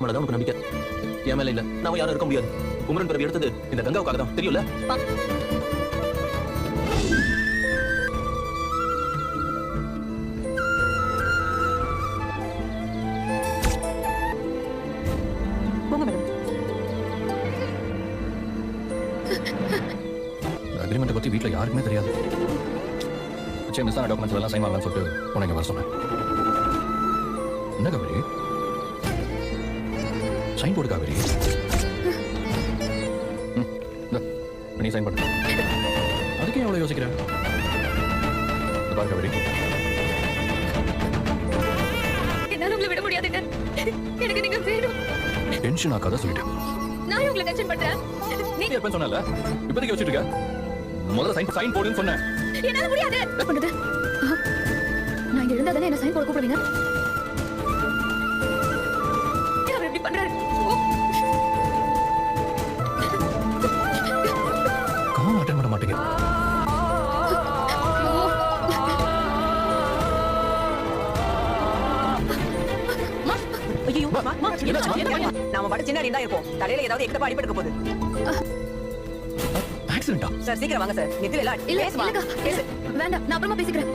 மேலதான் உனக்கு நம்பிக்கை. என் மேல இல்ல. நாம யாரும் இருக்க முடியாது. குமரன் பிறவி எடுத்தது இந்த கங்காவுக்காக தான். தெரியும்ல? அக்ரிமெண்ட்டை வீட்ல யாருக்குமே தெரியாது. சரி மிஸ் ஆன டாக்குமெண்ட்ஸ் எல்லாம் சைன் சொல்லிட்டு உனக்கு வர சொன்னேன். என்ன காவேரி சைன் போடு காவேரி. நீ சைன் பண்ணு அதுக்கே எவ்வளவு யோசிக்கிற இந்த பாரு காவேரி. என்னால உங்களை விட முடியாதுங்க. எனக்கு நீங்க வேணும். டென்ஷன் ஆக்காத சொல்லிட்டேன். நான் உங்களை டென்ஷன் பண்றேன். நீ எப்ப சொன்னல இப்போதைக்கு வச்சுட்டு இருக்க. முதல்ல சைன் சைன் போடுன்னு சொன்னேன். என்னால முடியாது. பண்ணுது. நான் இங்க இருந்தா தானே என்ன சைன் போட கூப்பிடுவீங்க? அவர் இப்படி பண்றாரு. நாம பாட்டு சின்ன தான் இருப்போம் தலையில ஏதாவது எக்கடப்பா அடிபட்டுக்க போகுது. ஆக்சிடென்ட்டா சார் சீக்கிரம் வாங்க சார். நெத்தில எல்லாம் இல்ல பேசுமா? பேசு. வேண்டாம். நான் அப்புறமா பேசிக்கிறேன்.